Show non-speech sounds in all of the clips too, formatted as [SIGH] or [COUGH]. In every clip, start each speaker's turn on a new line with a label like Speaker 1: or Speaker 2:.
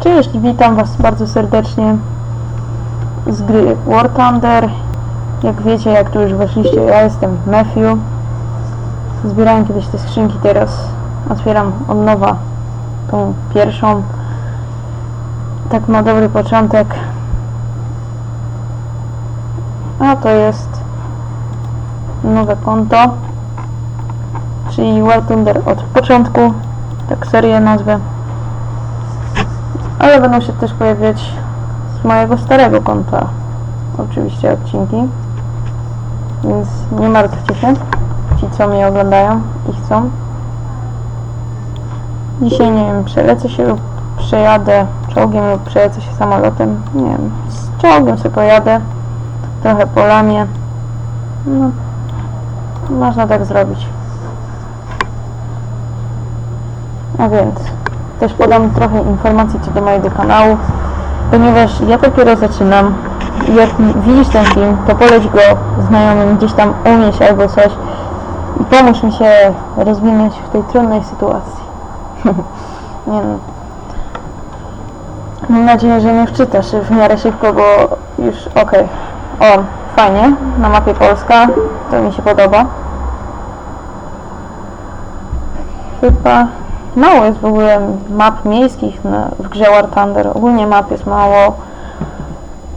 Speaker 1: Cześć, witam Was bardzo serdecznie z gry War Thunder. Jak wiecie, jak tu już weszliście, ja jestem Matthew. Zbierałem kiedyś te skrzynki, teraz otwieram od nowa tą pierwszą. Tak ma dobry początek. A to jest nowe konto, czyli War Thunder od początku, tak serię nazwę ale będą się też pojawiać z mojego starego konta oczywiście odcinki. Więc nie martwcie się. Ci co mnie oglądają i chcą. Dzisiaj nie wiem przelecę się lub przejadę czołgiem lub przelecę się samolotem. Nie wiem z czołgiem sobie pojadę. Trochę po lamie no można tak zrobić. A więc też podam trochę informacji co do mojego kanału, ponieważ ja dopiero zaczynam jak widzisz ten film, to poleć go znajomym gdzieś tam umieść albo coś i pomóż mi się rozwinąć w tej trudnej sytuacji. [LAUGHS] Nie no. Mam nadzieję, że nie wczytasz w miarę szybko, bo już okej. O, fajnie, na mapie Polska, to mi się podoba. Chyba mało jest w ogóle map miejskich w grze War Thunder. Ogólnie map jest mało.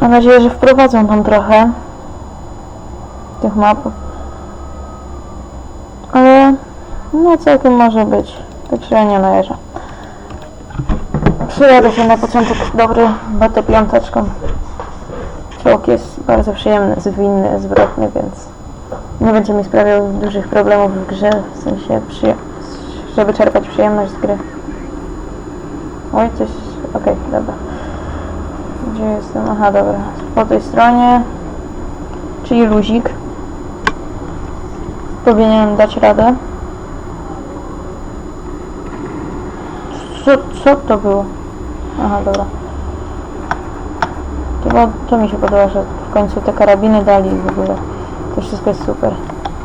Speaker 1: Mam nadzieję, że wprowadzą tam trochę tych map. Ale no całkiem może być. Tak się nie najeżdża. Przyjadę się na początek dobry BT piąteczką. Czołg jest bardzo przyjemny, zwinny, zwrotny, więc nie będzie mi sprawiał dużych problemów w grze, w sensie przyje żeby czerpać przyjemność z gry. Oj, coś... Okej, dobra. Gdzie jestem? Aha, dobra. Po tej stronie. Czyli luzik. Powinienem dać radę. Co, co to było? Aha, dobra. To, to mi się podoba, że w końcu te karabiny dali w ogóle. To wszystko jest super.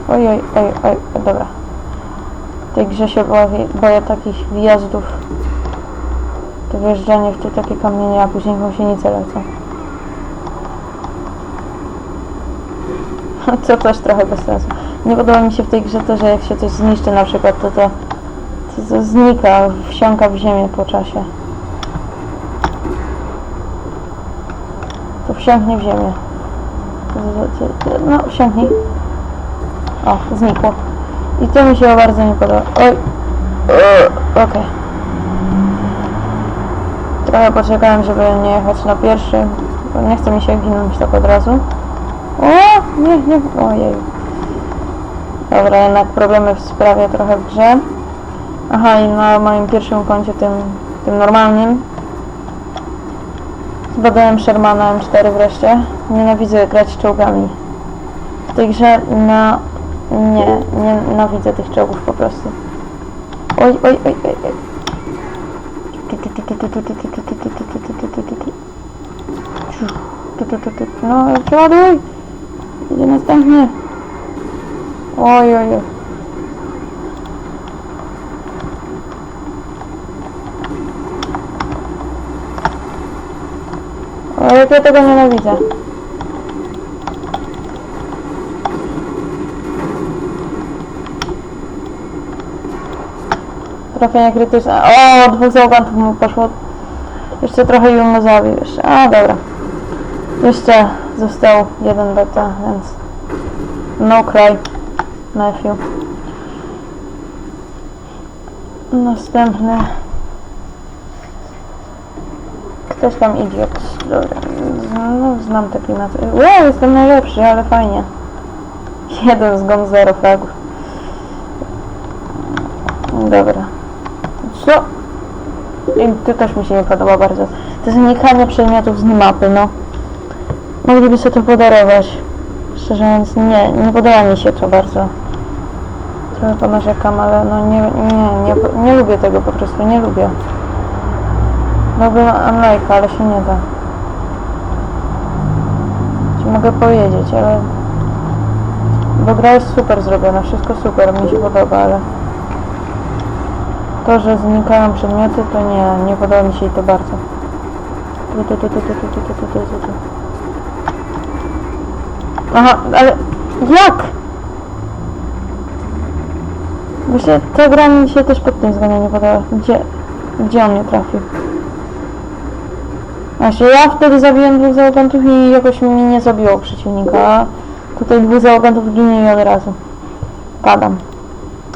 Speaker 1: Oj, oj, oj, oj, dobra. Tej grze się boję, boję takich wjazdów. To wjeżdżanie w te takie kamienie, a później gąsienice lecą. Co [LAUGHS] też trochę bez sensu. Nie podoba mi się w tej grze to, że jak się coś zniszczy na przykład, to to, to, to znika, wsiąka w ziemię po czasie. To wsiąknie w ziemię. No, wsiąknij. O, znikło. I to mi się bardzo nie podoba. Oj. Eee, Okej. Trochę poczekałem, żeby nie jechać na pierwszy, bo nie chce mi się ginąć tak od razu. O! Nie, nie. Ojej. Dobra, jednak problemy sprawia trochę w grze. Aha, i na moim pierwszym koncie, tym, tym normalnym, zbadałem Shermana M4 wreszcie. Nienawidzę grać czołgami. W tej grze na nie, nie nienawidzę tych czołgów po prostu. Oj, oj, oj, oj, oj. No, przeładuj! Idzie następny. Oj, oj, oj. Jak ja tego nienawidzę. Trafienie krytyczne. O, dwóch załogantów mu poszło. Jeszcze trochę i mu zabił jeszcze. A, dobra. Jeszcze został jeden beta, więc... No cry. Matthew. Następny. Ktoś tam idiot. Dobra. No, znam te klimaty. Wow, jestem najlepszy, ale fajnie. Jeden zgon, zero fragów. Dobra. To też mi się nie podoba bardzo. To znikanie przedmiotów z mapy, no. Mogliby sobie to podarować. Szczerze mówiąc, nie, nie podoba mi się to bardzo. Trochę ponarzekam, ale no nie, nie, nie, nie lubię tego po prostu, nie lubię. Dałbym unlike, ale się nie da. Ci mogę powiedzieć, ale... Bo gra jest super zrobiona, wszystko super, mi się podoba, ale... To, że znikają przedmioty, to nie, nie podoba mi się i to bardzo. Tu, tu, tu, tu, tu, tu, tu, tu, tu, tu. Aha, ale jak? Właśnie ta gra mi się też pod tym względem nie podoba. Gdzie, gdzie on mnie trafił? Właśnie ja wtedy zabiłem dwóch załogantów i jakoś mi nie zabiło przeciwnika. Tutaj dwóch załogantów ginie i od razu. Padam.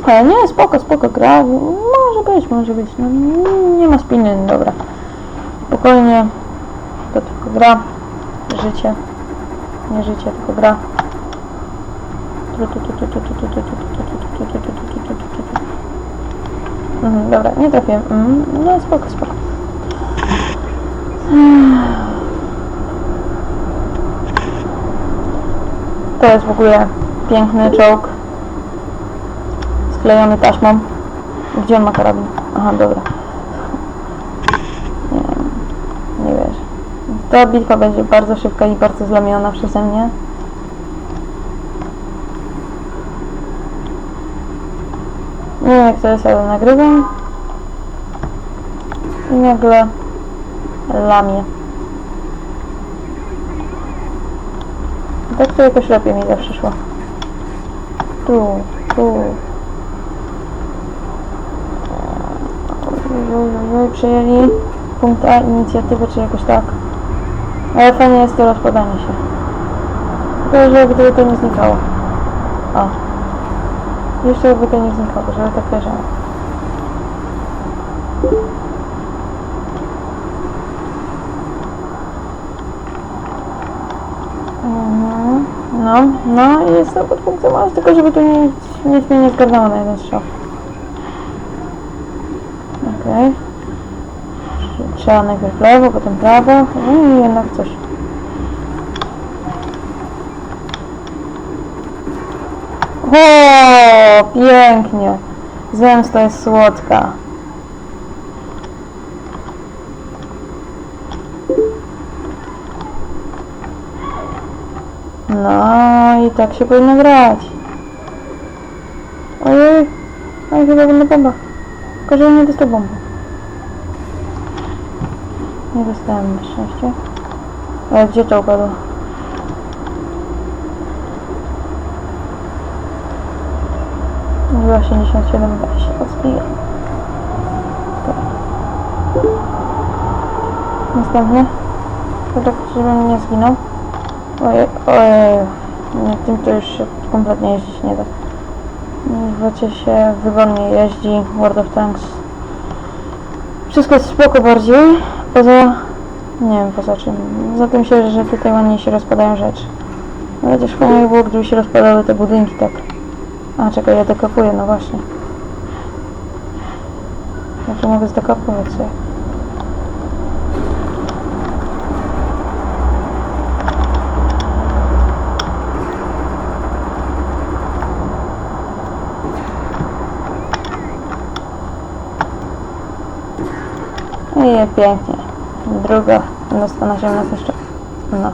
Speaker 1: He, nie, spoko, spoko, gra. Może być, może być. No, nie ma spiny, dobra. Spokojnie. To tylko gra. Życie. Nie życie, tylko gra. Mhm, dobra, nie trafiłem. Mhm, no spoko, spoko. To jest w ogóle piękny czołg. Sklejony taśmą. Gdzie on ma karabin? Aha, dobra. Nie, nie wiesz. Ta bitwa będzie bardzo szybka i bardzo zlamiona przeze mnie. Nie wiem jak to jest, ale nagrywam. I nagle lamię. Tak to jakoś lepiej mi zawsze szło. Tu, tu. Oj, przejęli punkt A, inicjatywę, czy jakoś tak. Ale fajnie jest to rozpadanie się. Tylko, że gdyby to nie znikało. O. Jeszcze jakby to nie znikało, żeby tak leżało. Mhm. No, no i jest to pod punktem A, tylko żeby tu nic, nic mnie nie zgarnęło na jeden strzał. Okej. Trzeba najpierw lewo, potem prawo. No i jednak coś. O, pięknie. Zemsta jest słodka. No i tak się powinno grać. Ojej, oj chyba będę bomba. Że nie dostał bomby. Nie dostałem na szczęście. Ale gdzie to upadło? Była 87, weź się odbija. Następny. To tak, żebym nie zginął. Ojej, ojej. Nie, tym to już się kompletnie jeździć nie da. W się wygodnie jeździ, World of Tanks. Wszystko jest spoko bardziej, poza... Nie wiem poza czym. Za tym się, że tutaj ładniej się rozpadają rzeczy. No chociaż fajnie było, gdyby się rozpadały te budynki tak. A czekaj, ja dekapuję, no właśnie. Ja tu mogę zdekapować sobie. I pięknie. Druga, no 118 jeszcze. No.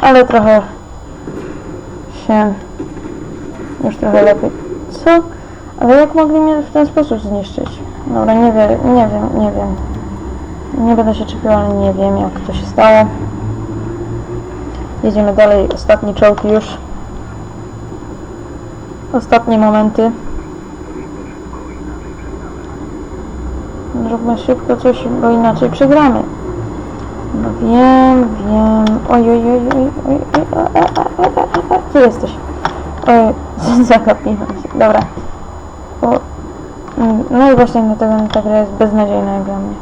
Speaker 1: Ale trochę się już trochę lepiej. Co? Ale jak mogli mnie w ten sposób zniszczyć? Dobra, nie wiem, nie wiem, nie wiem. Nie będę się czepiał, ale nie wiem jak to się stało. Jedziemy dalej, ostatni czołg już. Ostatnie momenty. Zróbmy szybko coś, bo inaczej przegramy. No wiem, wiem. Oj, oj, oj, oj, oj, oj, a. Gdzie jesteś? Oj, zagapiłem się. Dobra. O, mm, no i właśnie dlatego ta gra jest beznadziejna jak dla mnie.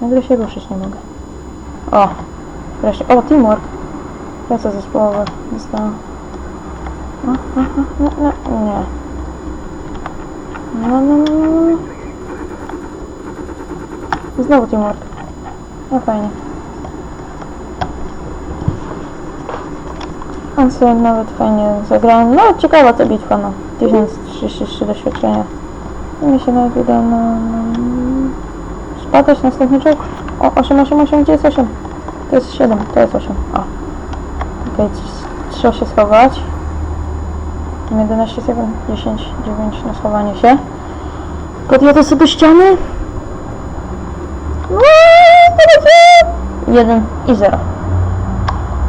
Speaker 1: Nagle się ruszyć nie mogę. O, wreszcie. O, teamwork. Praca zespołowa dostałam. O, o, o, no, no, nie. No, no, no, no, no. Znowu teamwork. No fajnie. On sobie nawet fajnie zagrałem. No ciekawa ta bitwa, no. 1033 doświadczenia. I mi się nawet uda, no... no spadać następny czołg. O, 8, 8, 8, gdzie jest 8? To jest 7, to jest 8. O. Okej, okay, trzeba się schować. Mam 11 sekund, 10, 9 na schowanie się. Podjadę sobie ściany. Pomocy! Jeden i zero.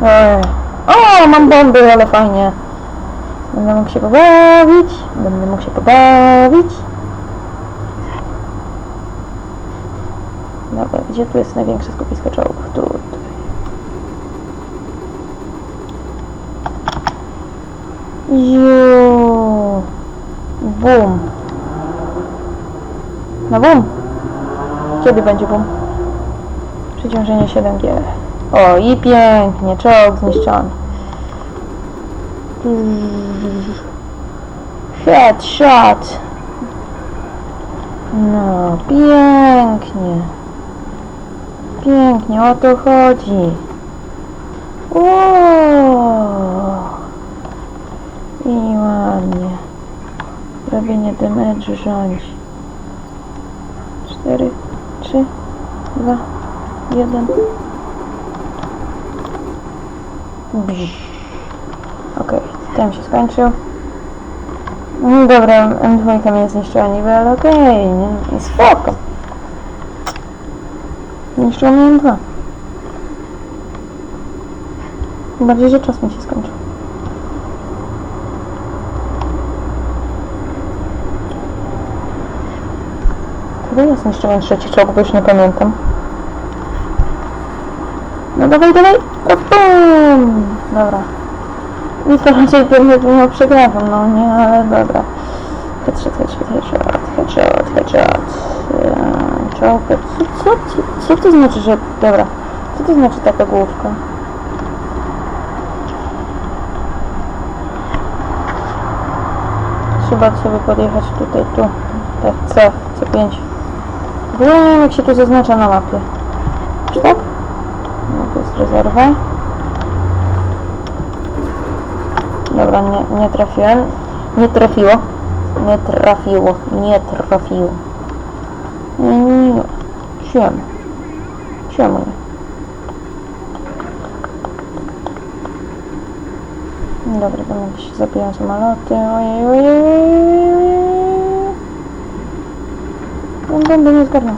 Speaker 1: Ej. O, mam bomby, ale fajnie. Będę mógł się pobawić. Będę mógł się pobawić. Dobra, gdzie tu jest największe skupisko czołgów? Tu. tu. Ju. Bum. No bum. Kiedy będzie bum? Przeciążenie 7G. O, i pięknie, czołg zniszczony. Headshot. No, pięknie. Pięknie, o to chodzi. O. I ładnie. Robienie damage'u rządzi. 4, 3, 2, 1. Okej, ten się skończył. No dobra, M2 mnie zniszczyła niby, ale okej, nie spoko. Zniszczyło mnie M2. Tym bardziej, że czas mi się skończył. Kiedy ja zniszczyłem trzeci czołg, bo już nie pamiętam. No dawaj, dawaj! Bum! Dobra. I to raczej pewnie było przegrałem, no nie, ale dobra. Headshot, headshot, headshot, headshot, headshot. Czołg, co, co, co, co to znaczy, że... Dobra. Co to znaczy taka główka? Trzeba sobie podjechać tutaj, tu. Tak, C, C5. W ogóle nie wiem jak się tu zaznacza na mapie. Czy tak? No to jest rezerwa. Dobra, nie, nie trafiłem. Nie trafiło. Nie trafiło. Nie trafiło. Nie, nie, nie. Siema. Siema. Dobra, tam jakieś zabijają samoloty. Ojej, ojej, ojej, ojej. On bomby nie zgarnął.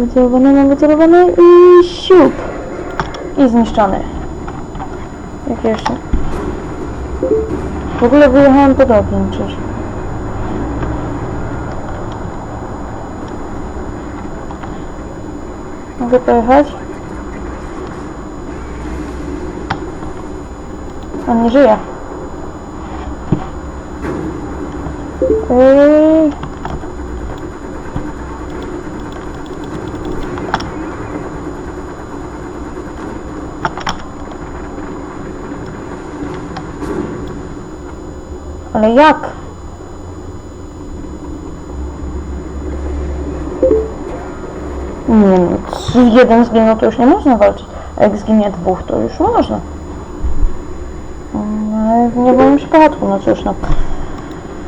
Speaker 1: Wycelowany, mam wycelowany i siup. I zniszczony. Jak jeszcze? W ogóle wyjechałem pod ogień, czyż? Mogę pojechać? On nie żyje. Ej. Ale jak? Nie no, jeden zginął, to już nie można walczyć. A jak zginie dwóch, to już można. Mm, Ale w moim przypadku, no cóż no.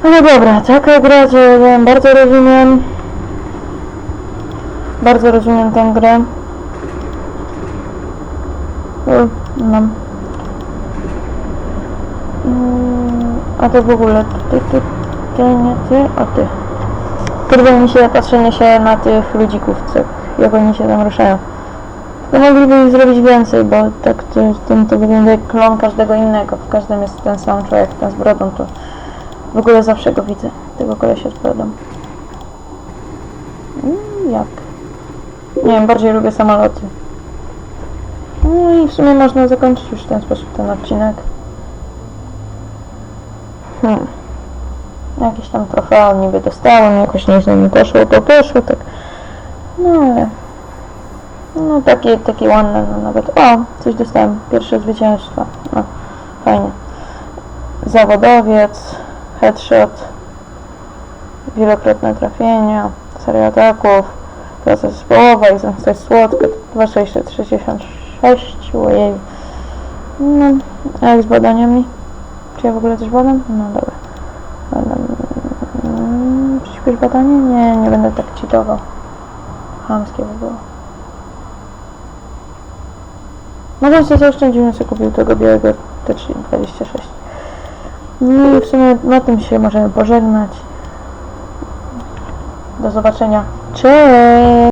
Speaker 1: Ale dobra, taka gra, że bardzo rozumiem. Bardzo rozumiem tę grę. O, No. A to w ogóle ty, ty, ty, nie ty, a ty. Podoba mi się patrzenie się na tych ludzików, co, jak oni się tam ruszają. To mogliby zrobić więcej, bo tak to, to, to wygląda jak klon każdego innego. W każdym jest ten sam człowiek, ten z brodą, to w ogóle zawsze go widzę, tego kolesia z brodą. Mm, jak? Nie wiem, bardziej lubię samoloty. No i w sumie można zakończyć już w ten sposób ten odcinek. Hmm. Jakieś tam trofea niby dostałem, jakoś nieźle mi poszło, to poszło, tak. No ale... No takie, takie ładne, no nawet... O, coś dostałem, pierwsze zwycięstwa. No, fajnie. Zawodowiec, headshot, wielokrotne trafienia, seria ataków, praca zespołowa jest słodka, 2666, ojej. No, a jak z badaniami? Czy ja w ogóle coś badam? No dobra. Mm, Przyśpiesz badanie? Nie, nie będę tak cheatował. Chamskie by było. Może się zaoszczędziłem, sobie kupił tego białego T26. No i w sumie na tym się możemy pożegnać. Do zobaczenia. Cześć!